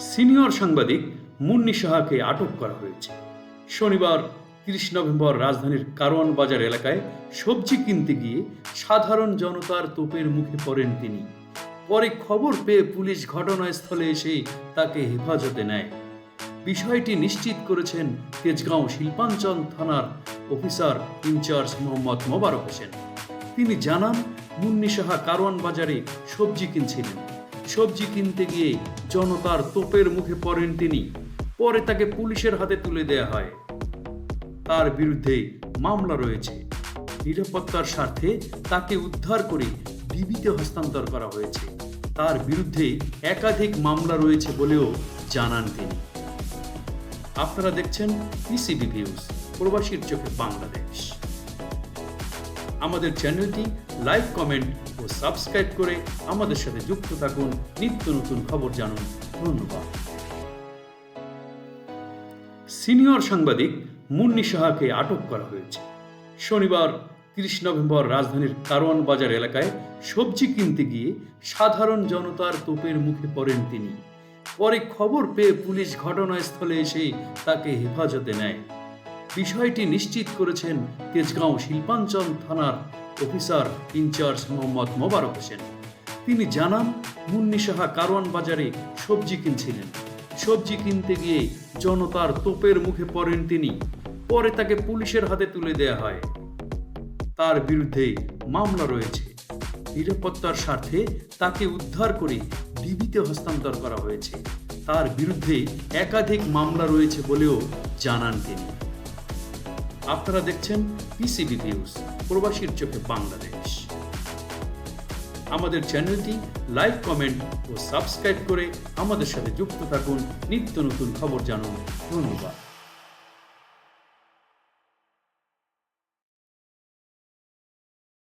Senior সাংবাদিক মুন্নি সাহাকে আটক করা হয়েছে। শনিবার, তিরিশ নভেম্বর রাজধানীর কারওয়ান বাজার এলাকায় সবজি কিনতে গিয়ে সাধারণ জনতার তোপের মুখে পড়েন তিনি। পরে খবর পেয়ে পুলিশ ঘটনাস্থলে এসে তাকে হেফাজতে নেয়। বিষয়টি নিশ্চিত করেছেন তেজগাঁও শিল্পাঞ্চল থানার officer in charge Mohammad Mobarak Hossain. তিনি জানান, মুন্নি সাহা কারওয়ান বাজারে সবজি কিনছিলেন। সবজি কিনতে গিয়ে জনতার তোপের মুখে পড়েন তিনি। পরে তাকে পুলিশের হাতে তুলে দেয়া হয়। তার বিরুদ্ধে মামলা রয়েছে। নিরাপত্তার স্বার্থে তাকে উদ্ধার করে ডিবিতে হস্তান্তর করা হয়েছে। তার বিরুদ্ধে একাধিক মামলা রয়েছে বলেও জানান তিনি। আপনারা দেখছেন পিসিবি ভিউজ প্রবাসীর চোখে বাংলাদেশ। আমাদের চ্যানেলটি লাইক, কমেন্ট ও সাবস্ক্রাইব করে আমাদের সাথে যুক্ত থাকুন। নিত্য নতুন খবর জানুন। ধন্যবাদ। সিনিয়র সাংবাদিক মুন্নি সাহাকে আটক করা হয়েছে। শনিবার, তিরিশ নভেম্বর রাজধানীর কারওয়ান বাজার এলাকায় সবজি কিনতে গিয়ে সাধারণ জনতার তোপের মুখে পড়েন তিনি। পরে খবর পেয়ে পুলিশ ঘটনাস্থলে এসে তাকে হেফাজতে নেয়। বিষয়টি নিশ্চিত করেছেন তেজগাঁও শিল্পাঞ্চল থানার officer in charge Mohammad Mobarak Hossain. তিনি জানান, মুন্নি সাহা কারওয়ান বাজারে সবজি কিনছিলেন। সবজি কিনতে গিয়ে জনতার তোপের মুখে পড়েন তিনি। পরে তাকে পুলিশের হাতে তুলে দেয়া হয়। তার বিরুদ্ধে মামলা রয়েছে। নিরাপত্তার স্বার্থে তাকে উদ্ধার করে ডিবিতে হস্তান্তর করা হয়েছে। তার বিরুদ্ধে একাধিক মামলা রয়েছে বলেও জানান তিনি। আপনারা দেখছেন পিসিবি নিউজ প্রবাসীর চোখে বাংলাদেশ। আমাদের চ্যানেলটি লাইক, কমেন্ট ও সাবস্ক্রাইব করে আমাদের সাথে যুক্ত থাকুন। নিত্য নতুন খবর জানুন। ধন্যবাদ।